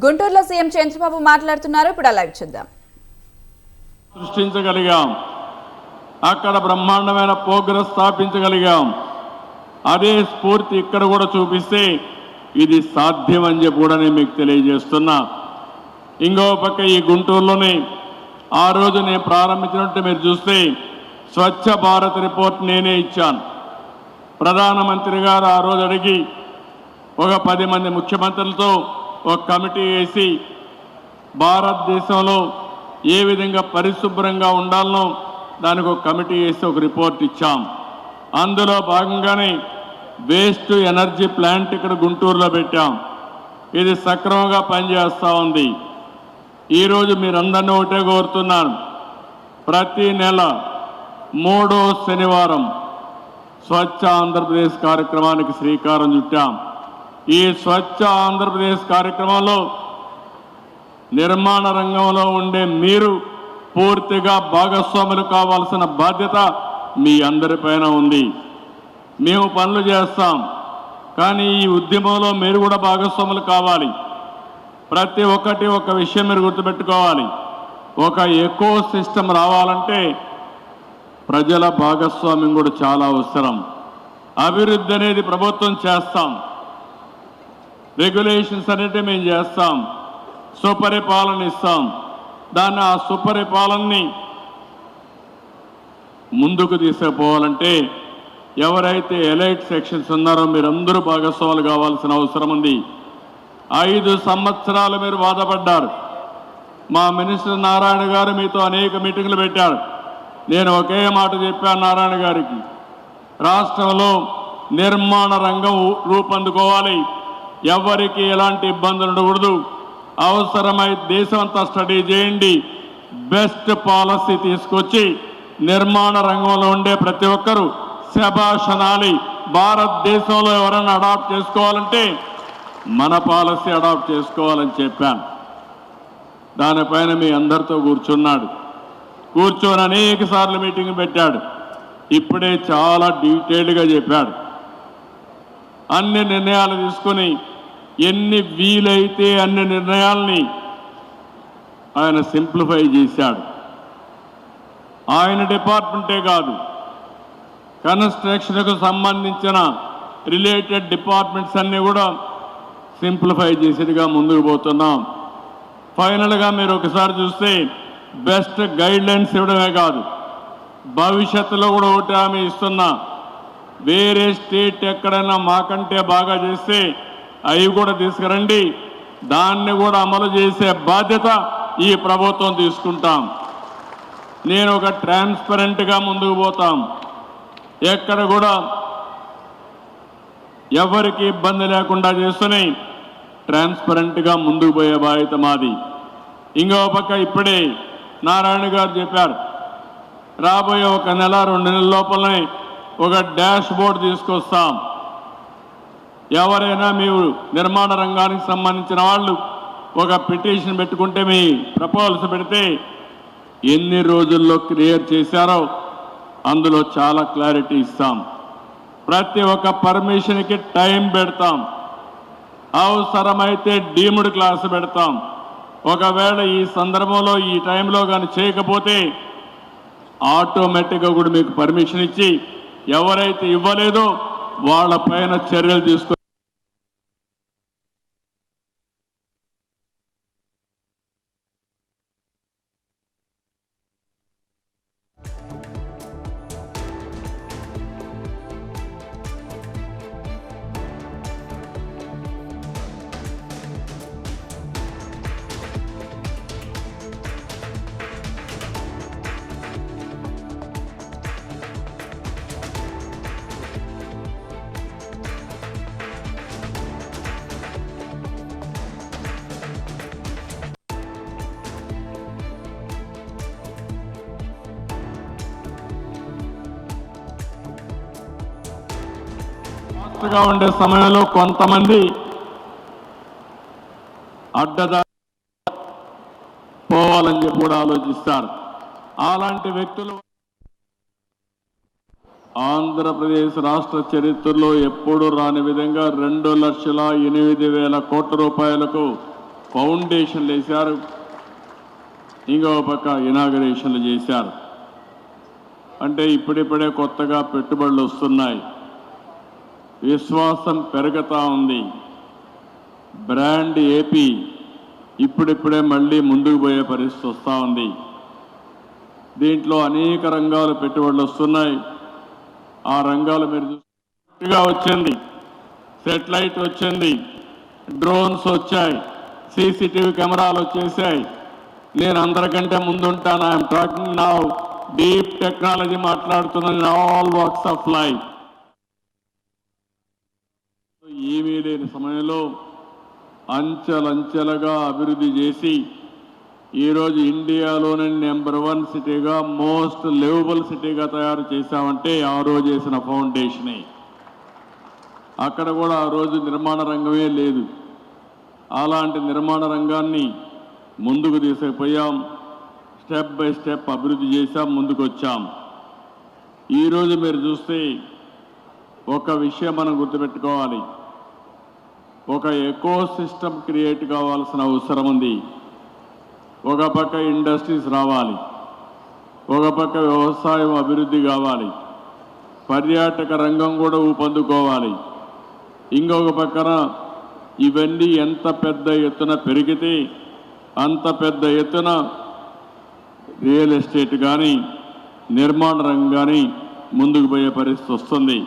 గుంటూరులో సీఎం చంద్రబాబు మాట్లాడుతున్నారు. ఇప్పుడు అలా చూద్దాం. సృష్టించగలిగాం. అక్కడ బ్రహ్మాండమైన ప్రోగ్రెస్ స్థాపించగలిగాం. అదే స్ఫూర్తి ఇక్కడ కూడా చూపిస్తే ఇది సాధ్యం అని చెప్పి కూడా నేను మీకు తెలియజేస్తున్నా. ఇంకో పక్క ఈ గుంటూరులోనే ఆ రోజు నేను ప్రారంభించినట్టు మీరు చూస్తే స్వచ్ఛ భారత్ రిపోర్ట్ నేనే ఇచ్చాను. ప్రధానమంత్రి గారు ఆ రోజు అడిగి ఒక పది మంది ముఖ్యమంత్రులతో ఒక కమిటీ వేసి భారతదేశంలో ఏ విధంగా పరిశుభ్రంగా ఉండాలనో దానికి ఒక కమిటీ వేసి ఒక రిపోర్ట్ ఇచ్చాం. అందులో భాగంగానే వేస్ట్ ఎనర్జీ ప్లాంట్ ఇక్కడ గుంటూరులో పెట్టాం. ఇది సక్రమంగా పనిచేస్తూ ఉంది. ఈరోజు మీరందరినీ ఒకటే కోరుతున్నాను. ప్రతి నెల మూడో శనివారం స్వచ్ఛ ఆంధ్రప్రదేశ్ కార్యక్రమానికి శ్రీకారం చుట్టాం. ఈ స్వచ్ఛ ఆంధ్రప్రదేశ్ కార్యక్రమంలో నిర్మాణ రంగంలో ఉండే మీరు పూర్తిగా భాగస్వాములు కావాల్సిన బాధ్యత మీ అందరిపైన ఉంది. మేము పనులు చేస్తాం. కానీ ఈ ఉద్యమంలో మీరు కూడా భాగస్వాములు కావాలి. ప్రతి ఒక్కటి ఒక విషయం మీరు గుర్తుపెట్టుకోవాలి. ఒక ఎకో సిస్టమ్ రావాలంటే ప్రజల భాగస్వామ్యం కూడా చాలా అవసరం. అభివృద్ధి అనేది ప్రభుత్వం చేస్తాం. రెగ్యులేషన్స్ అనేటివి మేము చేస్తాం. సుపరిపాలన ఇస్తాం. దాన్ని ఆ సుపరిపాలనని ముందుకు తీసుకుపోవాలంటే ఎవరైతే ఎలైట్ సెక్షన్స్ ఉన్నారో మీరందరూ భాగస్వాములు కావాల్సిన అవసరం ఉంది. ఐదు సంవత్సరాలు మీరు బాధపడ్డారు. మా మినిస్టర్ నారాయణ గారు మీతో అనేక మీటింగ్లు పెట్టారు. నేను ఒకే మాట చెప్పాను నారాయణ గారికి. రాష్ట్రంలో నిర్మాణ రంగం రూపొందుకోవాలి. ఎవరికి ఎలాంటి ఇబ్బందులు ఉండకూడదు. అవసరమై దేశమంతా స్టడీ చేయండి. బెస్ట్ పాలసీ తీసుకొచ్చి నిర్మాణ రంగంలో ఉండే ప్రతి ఒక్కరూ శభాషనాలి భారతదేశంలో ఎవరైనా అడాప్ట్ చేసుకోవాలంటే మన పాలసీ అడాప్ట్ చేసుకోవాలని చెప్పాను. దానిపైన మీ అందరితో కూర్చున్నాడు. కూర్చొని అనేక సార్లు మీటింగ్ పెట్టాడు. ఇప్పుడే చాలా డీటెయిల్డ్గా చెప్పాడు. అన్ని నిర్ణయాలు తీసుకొని ఎన్ని వీలైతే అన్ని నిర్ణయాల్ని ఆయన సింప్లిఫై చేశాడు. ఆయన డిపార్ట్మెంటే కాదు కన్స్ట్రక్షన్కు సంబంధించిన రిలేటెడ్ డిపార్ట్మెంట్స్ అన్నీ కూడా సింప్లిఫై చేసేదిగా ముందుకు పోతున్నాం. ఫైనల్గా మీరు ఒకసారి చూస్తే బెస్ట్ గైడ్లైన్స్ ఇవ్వడమే కాదు భవిష్యత్తులో కూడా ఒకటి ఆమె ఇస్తున్నా. వేరే స్టేట్ ఎక్కడైనా మాకంటే బాగా చేస్తే అవి కూడా తీసుకురండి. దాన్ని కూడా అమలు చేసే బాధ్యత ఈ ప్రభుత్వం తీసుకుంటాం. నేను ఒక ట్రాన్స్పరెంట్గా ముందుకు పోతాం. ఎక్కడ కూడా ఎవరికి ఇబ్బంది లేకుండా చేస్తూనే ట్రాన్స్పరెంట్గా ముందుకు పోయే బాధ్యత మాది. ఇంకో పక్క ఇప్పుడే నారాయణ గారు చెప్పారు రాబోయే ఒక నెల రెండు నెలల లోపలనే ఒక డాష్ బోర్డ్ తీసుకొస్తాం. ఎవరైనా మీరు నిర్మాణ రంగానికి సంబంధించిన వాళ్ళు ఒక పిటిషన్ పెట్టుకుంటే మీ ప్రపోజల్స్ పెడితే ఎన్ని రోజుల్లో క్లియర్ చేశారో అందులో చాలా క్లారిటీ ఇస్తాం. ప్రతి ఒక్క పర్మిషన్కి టైం పెడతాం. అవసరమైతే డీమ్డ్ క్లాస్ పెడతాం. ఒకవేళ ఈ సందర్భంలో ఈ టైంలో కానీ చేయకపోతే ఆటోమేటిక్గా కూడా మీకు పర్మిషన్ ఇచ్చి ఎవరైతే ఇవ్వలేదో వాళ్ళ పైన చర్యలు తీసుకొని గా ఉండే సమయంలో కొంతమంది అడ్డదా పోవాలని చెప్పి కూడా ఆలోచిస్తారు. అలాంటి వ్యక్తులు ఆంధ్రప్రదేశ్ రాష్ట్ర చరిత్రలో ఎప్పుడు రాని విధంగా రెండు లక్షల ఎనిమిది వేల కోట్ల రూపాయలకు ఫౌండేషన్లు వేశారు. ఇంకో పక్క ఇనాగరేషన్లు చేశారు. అంటే ఇప్పుడిప్పుడే కొత్తగా పెట్టుబడులు వస్తున్నాయి. విశ్వాసం పెరుగుతూ ఉంది. బ్రాండ్ ఏపీ ఇప్పుడిప్పుడే మళ్ళీ ముందుకు పోయే పరిస్థితి వస్తూ ఉంది. దీంట్లో అనేక రంగాలు పెట్టుబడులు వస్తున్నాయి. ఆ రంగాలు మీరు చూసిగా వచ్చింది. సెటిలైట్ వచ్చింది. డ్రోన్స్ వచ్చాయి. సీసీటీవీ కెమెరాలు వచ్చేసాయి. నేను అందరికంటే ముందుంటాను. I'm talking now deep technology మాట్లాడుతున్నాను ఆల్ వర్క్స్ ఆఫ్ లైఫ్. ఏమీ లేని సమయంలో అంచెలంచెలుగా అభివృద్ధి చేసి ఈరోజు ఇండియాలోనే నెంబర్ వన్ సిటీగా మోస్ట్ లివబుల్ సిటీగా తయారు చేశామంటే ఆ రోజు చేసిన ఫౌండేషనే. అక్కడ కూడా ఆ రోజు నిర్మాణ రంగమే లేదు. అలాంటి నిర్మాణ రంగాన్ని ముందుకు తీసుకుపోయాం. స్టెప్ బై స్టెప్ అభివృద్ధి చేశాం ముందుకు వచ్చాం ఈరోజు మీరు చూస్తే ఒక విషయం మనం గుర్తుపెట్టుకోవాలి. ఒక ఎకో సిస్టమ్ క్రియేట్ కావాల్సిన అవసరం ఉంది. ఒక పక్క ఇండస్ట్రీస్ రావాలి. ఒక పక్క వ్యవసాయం అభివృద్ధి కావాలి. పర్యాటక రంగం కూడా ఊపందుకోవాలి. ఇంకొక పక్కన ఇవన్నీ ఎంత పెద్ద ఎత్తున పెరిగితే అంత పెద్ద ఎత్తున రియల్ ఎస్టేట్ కానీ నిర్మాణ రంగం కానీ ముందుకు పోయే పరిస్థితి వస్తుంది.